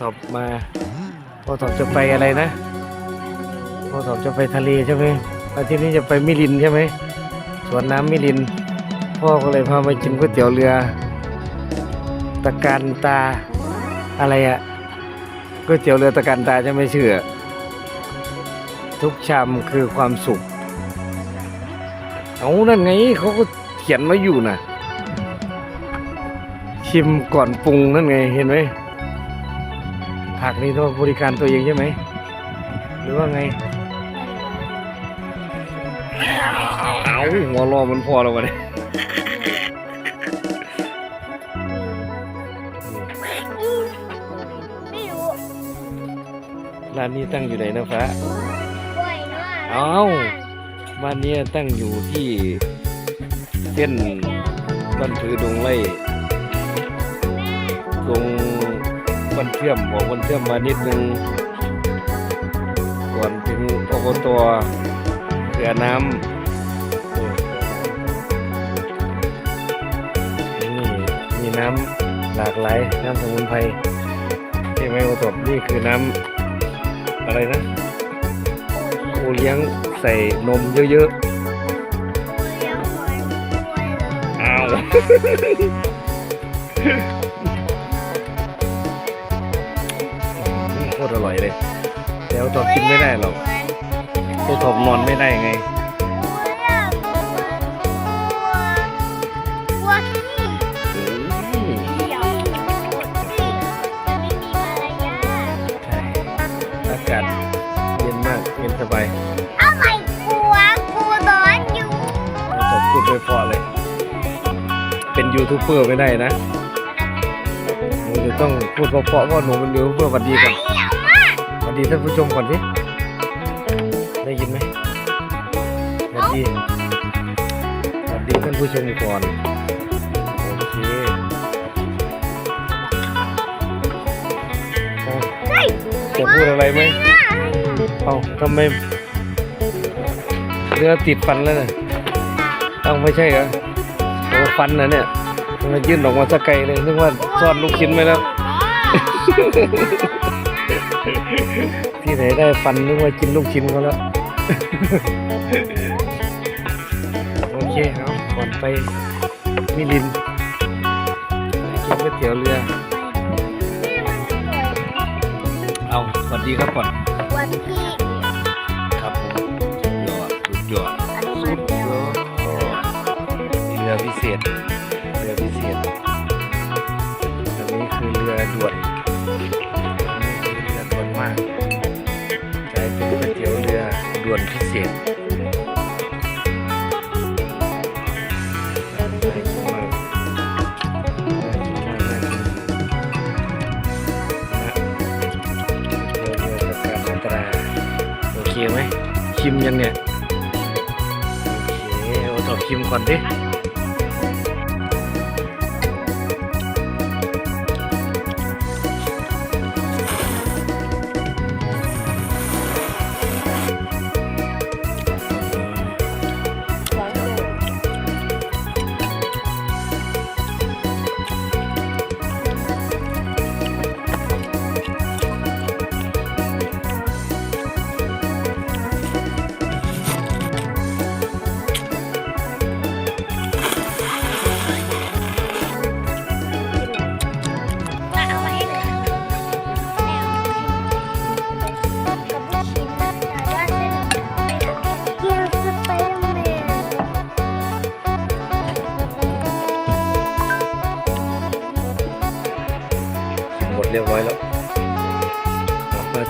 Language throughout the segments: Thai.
ตอบมาพ่อตอบจะไปอะไรนะพ่อตอบจะไปทะเลใช่ไหมอาทิตย์นี้จะไปมิลินใช่ไหมสวนน้ำมิลิน พ่อก็เลยพามากินก๋วยเตี๋ยวเรือ ตะการตาอะไรอะก๋วยเตี๋ยวเรือตะการตาจะไม่เชื่อ ทุกชามคือความสุขเอานั่นไงเขาก็เขียนมาอยู่นะชิมก่อนปรุงนั่นไงเห็นไหม ผักนี่ต้องบริการตัวเองใช่ไหม หรือว่าไง เอาหัวรอมันพอแล้ววะเนี่ยร้านนี้ตั้งอยู่ไหนนะฟ้าเอาบ้านนี้ตั้งอยู่ที่เส้นบ้านพือดงไร่ เชื่อมบอกบ้านเชื่อมมานิดนึงก่อนถึงอบตเสือน้ำนี่มีน้ำหลากหลายน้ำสมุนไพรใช่ไหมโอตบนี่คือน้ำอะไรนะโอเลี้ยงใส่นมเยอะเลี้ยงหอยกล้วยเลยๆอ้าว คตรอร่อยเลยแต่โอตบกินไม่ได้หรอกโอตบนอนไม่ได้ไงวัวขี้เดียวไม่มีมารยาทใช่อากาศเย็นมากเย็นสบายเอาใหม่กลัวกูร้อนอยู่โอตบพูดไม่พอเลย เป็นยูทูบเบอร์ไม่ได้นะ หนูจะต้องพูดเพราะๆเพราะหนูเป็นยูทูบเบอร์หวัดดีก่อนหวัดดีท่านผู้ชมก่อนสิได้ยินไหมหวัดดีหวัดดีท่านผู้ชมก่อนโอเคเอาจะพูดอะไรไหมเอาทำไมเนื้อติดฟันแล้วเนี่ยเอาไม่ใช่เหรอโอ้ฟันนะเนี่ย มันยื่นออกมาสักไกลเลยนึกว่าซ่อนลูกชิ้นไว้แล้ว ที่ไหนได้ฟันนึกว่ากินลูกชิ้นเขาแล้ว โอเคเอาก่อนไปมิลินไปกินก๋วยเตี๋ยวเรือ เอาสวัสดีครับก่อนวันที่ครับผมสุดยอดสุดยอดารอันตราโอเคไหมคิมยังเนี่ย โอเคเอาต่อคิมก่อนดิ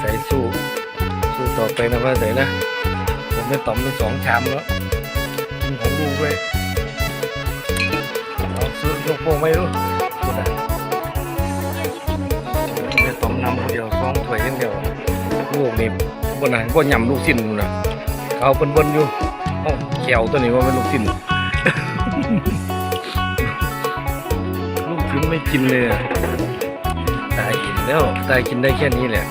ส่สู้สู้ต่อไปนะว่าใส่นะ ผมได้ต่อมทั้งสองชามแล้วกินของลูกด้วยเอาซื้อยกโป้งไม่รู้กูนะได้ต่อมนำคนเดียวสองถ้วยเดียวลูกนี่บนไหนบนยำลูกชิ้นนู่นะเขาเบิ้นๆอยู่เอ้าแขวตัวนี้ว่าเป็นลูกชิ้นลูกชิ้นไม่กินเลยอตายกินแล้วตายกินได้แค่นี้แหละ